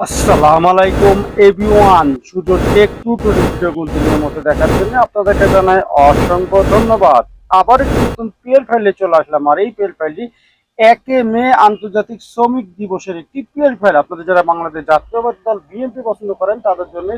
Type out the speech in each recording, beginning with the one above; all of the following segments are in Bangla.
আসসালামু আলাইকুম এভরিওয়ান শুধু টেক টিউটোরিয়াল ভিডিও কন্টিনিউর মতো দেখার জন্য আপনাদেরকে জানাই অসংখ্য ধন্যবাদ। আবার একটি নতুন পিএল ফাইলে চলে আসলাম, আর এই পিএল ফাইলটি একে মে আন্তর্জাতিক শ্রমিক দিবসের একটি পিএল ফাইল আপনাদের যারা বাংলাদেশ জাতীয়বাদী দল বিএনপি পছন্দ করেন, তাদের জন্য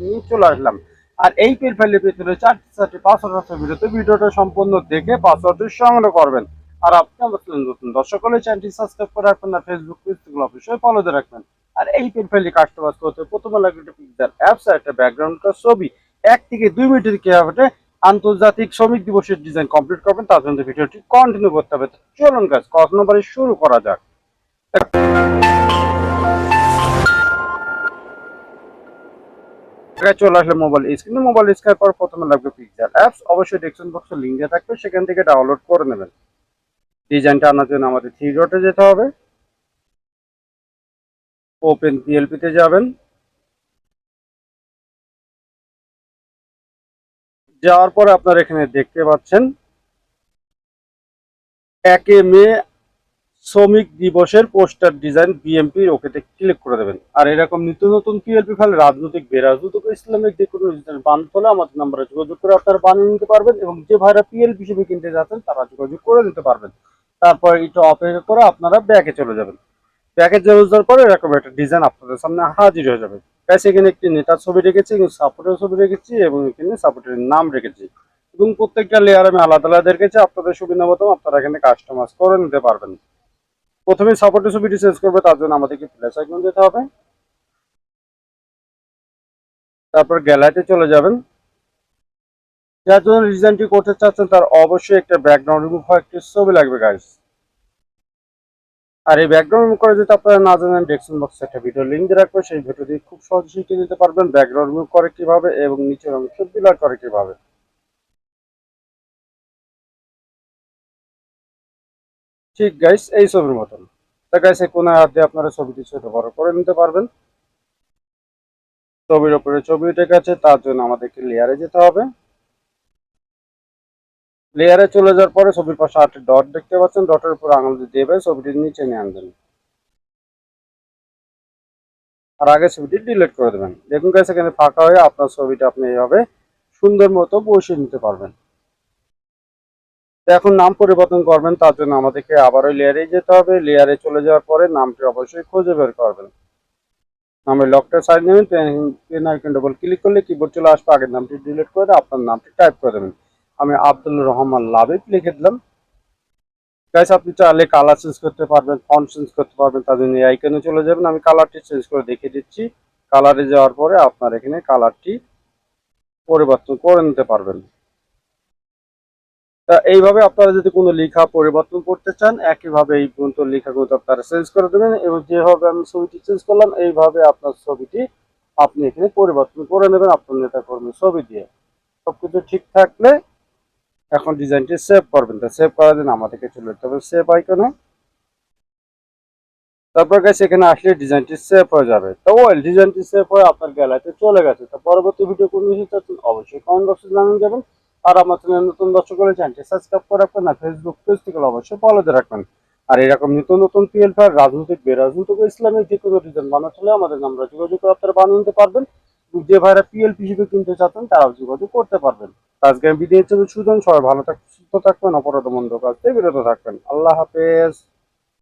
নিয়ে চলে আসলাম। আর এই পিএল ফাইলের ভিতরে চারটি চারটি পাসওয়ার্ড আছে ভিডিওতে ভিডিওটা সম্পূর্ণ দেখে পাসওয়ার্ডটি সংগ্রহ করবেন। আর আপনি আমার নতুন দর্শক হলে চ্যানেলটি সাবস্ক্রাইব করে রাখবেন না ফেসবুক পেজগুলো অবশ্যই ফলোতে রাখবেন। আর এই পেনফাইলটি কাস্টমাইজ করতে প্রথমে লাগবে একটা পিকচার অ্যাপস আর একটা ব্যাকগ্রাউন্ডের ছবি। এক থেকে দুই মিনিটের কীভাবে আন্তর্জাতিক শ্রমিক দিবসের ডিজাইন কমপ্লিট করবেন। তার জন্য ভিডিওটি কন্টিনিউ করতে হবে। চলুন কাজ কত নম্বরে শুরু করা যাক। এখানে চলে আসলে মোবাইল স্ক্রিনে মোবাইল স্ক্রিন পর প্রথমে লাগবে পিকচার অ্যাপস অবশ্যই ডেসক্রিপশন বক্সে লিঙ্ক দেওয়া থাকবে। সেখান থেকে ডাউনলোড করে নেবেন। ডিজাইনটা আনার জন্য আমাদের থ্রি ডটে যেতে হবে। ওপেন পিএলপিতে যাবেন। যাওয়ার পরে আপনারা এখানে দেখতে পাচ্ছেন, একে মে শ্রমিক দিবসের পোস্টার ডিজাইন বিএমপি ওকেতে ক্লিক করে দেবেন। আর এরকম নিত্য নতুন পিএলপি ফাইল, রাজনৈতিক বেরাজনৈতিক ইসলামিক যে কোনো বানাতে হলে আমাদের নাম্বারে যোগাযোগ করে আপনারা বানিয়ে নিতে পারবেন এবং যে ভাইরা পিএলপি হিসেবে কিনতে যাচ্ছেন তারা যোগাযোগ করে নিতে পারবেন। তারপর এটা অপেক্ষা করে আপনারা ব্যাকে চলে যাবেন। প্যাকেজ ইউজার পরে এরকম একটা ডিজাইন আপনাদের সামনে হাজির হয়ে যাবে। গাইস এখানে একটি নেতার ছবি রেখেছি এবং সাপোর্টের ছবি রেখেছি এবং এখানে সাপোর্টের নাম রেখেছি। এবং প্রত্যেকটা লেয়ার আমি আলাদা আলাদা রেখেছি আপনাদের সুবিধা মতো আপনারা এখানে কাস্টমাইজ করে নিতে পারবেন। প্রথমে সাপোর্টের ছবিটি চেঞ্জ করবে, তার জন্য আমাদেরকে প্লেস আইকন যেতে হবে। তারপর গ্যালারিতে চলে যাবেন। যার জন্য ডিজাইনটি করতে চাচ্ছেন তার অবশ্যই একটা ব্যাকগ্রাউন্ড রিমুভ হওয়া একটি ছবি লাগবে গাইস আর এই ব্যাকগ্রাউন্ড করে যদি আপনারা না জানেন ডেসক্রিপশন বক্সে একটা ভিডিও লিঙ্ক দিয়ে রাখব, সেই ভিডিও দিয়ে খুব সহজে শিখে নিতে পারবেন ব্যাকগ্রাউন্ড রিমুভ করে কীভাবে এবং নিচের অংশ বিলার করে কীভাবে। ঠিক গাইস এই ছবির মতন। তা গাইস এই কোনায় হাত দিয়ে আপনারা ছবিটি ছোট বড় করে নিতে পারবেন। ছবির ওপরে ছবি উঠে গেছে, তার জন্য আমাদেরকে লেয়ারে যেতে হবে। লেয়ারে চলে যাওয়ার পরে ছবির পাশে আটটি ডট দেখতে পাচ্ছেন। ডটের উপর আঙুল দিয়ে দেবে ছবিটির নিচে নিয়ে আনবেন। আর আগে ছবিটি ডিলিট করে দেবেন। দেখুন গাইস এখানে ফাঁকা হয়ে আপনার ছবিটা আপনি এইভাবে সুন্দর মতো বসিয়ে নিতে পারবেন। এখন নাম পরিবর্তন করবেন, তার জন্য আমাদেরকে আবারও লেয়ারে যেতে হবে। লেয়ারে চলে যাওয়ার পরে নামটি অবশ্যই খুঁজে বের করবেন। নামের লকটা সাইড নেবেন পেন আইকন ডবল ক্লিক করলে কিবোর্ড চলে আসবে, আগের নামটি ডিলিট করে আপনার নামটি টাইপ করে দেবেন। আমি আব্দুল রহমান লাবিব লিখে দিলাম। গাইস আপনি চাইলে কালার চেঞ্জ করতে পারবেন ফন্ট চেঞ্জ করতে পারবেন, তার জন্য আইকনে চলে যাবেন। আমি কালারটি চেঞ্জ করে দেখিয়ে দিচ্ছি। কালারে যাওয়ার পরে আপনার এখানে কালারটি পরিবর্তন করে নিতে পারবেন। তা এইভাবে আপনারা যদি কোনো লেখা পরিবর্তন করতে চান, একইভাবে এই পর্যন্ত লেখাগুলো আপনারা চেঞ্জ করে দেবেন এবং যেভাবে আমি ছবিটি চেঞ্জ করলাম, এইভাবে আপনার ছবিটি আপনি এখানে পরিবর্তন করে নেবেন আপনার নেতা কর্মীর ছবি দিয়ে। সবকিছু ঠিক থাকলে এখন ডিজাইনটি সেভ করবেন। তো সেভ করার জন্য আমাদেরকে চলে যেতে হবে সেভ আইকনে তারপর গেছে এখানে আসলে ডিজাইনটি সেভ হয়ে যাবে। তো ওয়েল ডিজাইনটি সেভ হয়ে আপনার গ্যালারিতে চলে গেছে। তো পরবর্তী ভিডিও কোন বিষয় অবশ্যই কমেন্ট বক্সে জানিয়ে যাবেন আর আমার চ্যানেল নতুন দর্শক হলে চ্যানেলটি সাবস্ক্রাইব করে রাখবেন আর ফেসবুক পেজ থেকে অবশ্যই ফলোতে রাখবেন। আর এরকম নিত্য নতুন পিএল ফায়ার রাজনৈতিক, বেরাজনৈতিক ও ইসলামিক যে কোনো ডিজাইন বানাতে হলে আমাদের আমরা যোগাযোগ আপনারা বানিয়ে নিতে পারবেন। যে ভাইরা পিএল হিসেবে কিনতে চাচ্ছেন, তারাও যোগাযোগ করতে পারবেন। আজকে আমি বিদায় হিসেবে সুজন সবাই ভালো থাকবেন সুস্থ থাকবেন অপরাধ মন্দ কাজ বিরত থাকবেন। আল্লাহ হাফেজ।